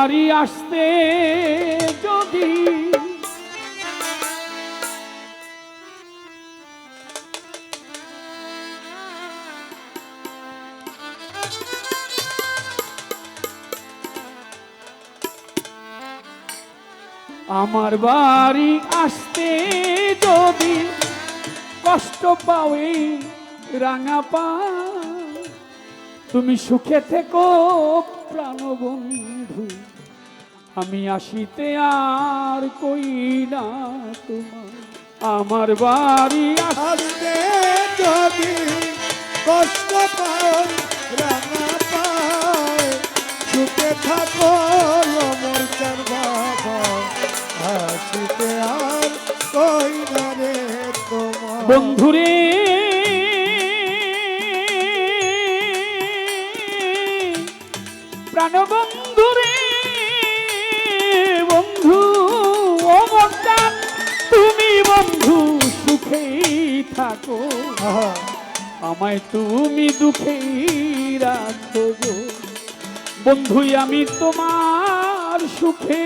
বাড়ি আসতে যদি আমার বাড়ি আসতে যদি কষ্ট পাওই রাঙা পা, তুমি সুখে থেকো প্রাণবন্ধু। আমি আসিতে আর কই না তোমার আমার বাড়ি আস- আসতে যদি কষ্ট পাও, রাঙা পায়, সুখে থাকো মোর চার বাবা। আসিতে আর কই না রে তোমার বন্ধুরে প্রাণবন্ধুরে সুখেই থাকো। আমায় তুমি দুঃখেই রাখো গো। বন্ধুই আমি তোমার সুখে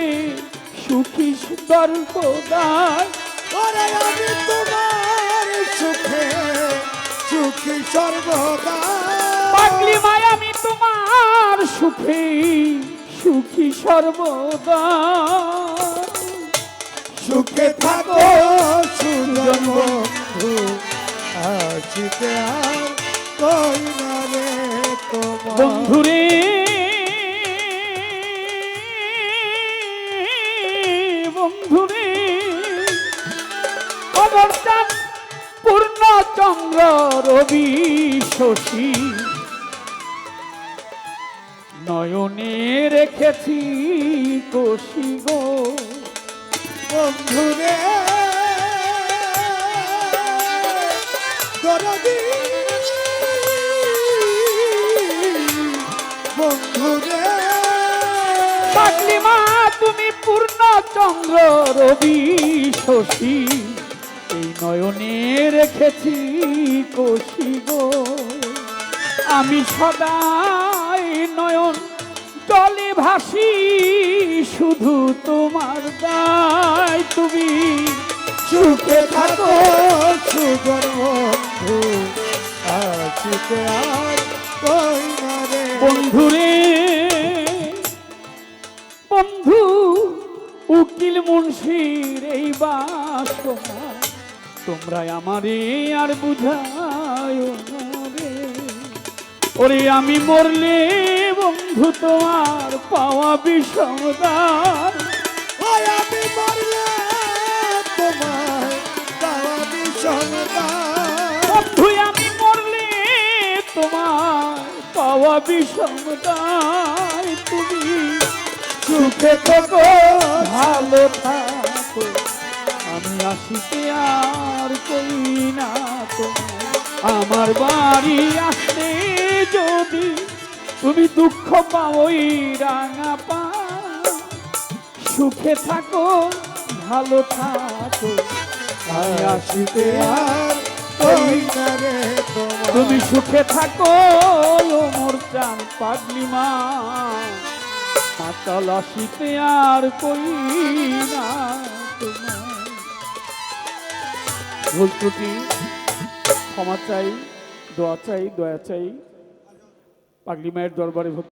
সুখী সর্বদাই ওরে আমি তোমার সুখে সুখী সর্বদা পাগলি মায় আমি তোমার সুখে সুখী সর্বদা সুখে থাকো সুজন বন্ধু। আসিতে আর কই না রে তোমার বন্ধুরে। বন্ধুরে, অবস্থান পূর্ণচন্দ্র রবি, শশী। নয়নে রেখেছি কোশি গো। বন্ধুরে। দরদি। বন্ধুরে। পাগলি মা তুমি পূর্ণচন্দ্র রবি, শশী। এই নয়নে রেখেছি কোশি গো আমি সদাই নয়ন জলে ভাসি। শুধু তোমার দায়, তুমি সুখে থাকো সুজন বন্ধু। আসিতে আর কই না রে? বন্ধুরে, বন্ধু, উকিল মুন্সির এই বাসনা তোমরা। আমারে আর বুঝায় ওরে, আমি মরলে বন্ধু তোমার পাওয়া বিষমদার। আমি মরলে তোমার দাওয়া বিষমতা বন্ধু আমি মরলে তোমার পাওয়া বিষমদার। তুমি সুখে থাকো ভালো থাকো। আমি আসিতে আর কই না তোমার আমার বাড়ি আসতে যদি তুমি দুঃখ পাওই রাঙা পা। সুখে থাকো, ভালো থাকো। আসিতে আর তুমি সুখে থাকো মোর চান পাগলি মা। মাতাল আসিতে আর কই না ভুল ত্রুটি, ক্ষমা চাই, দোয়া চাই, দয়া চাই। পাগলি মায়ের দরবারে ভক্তি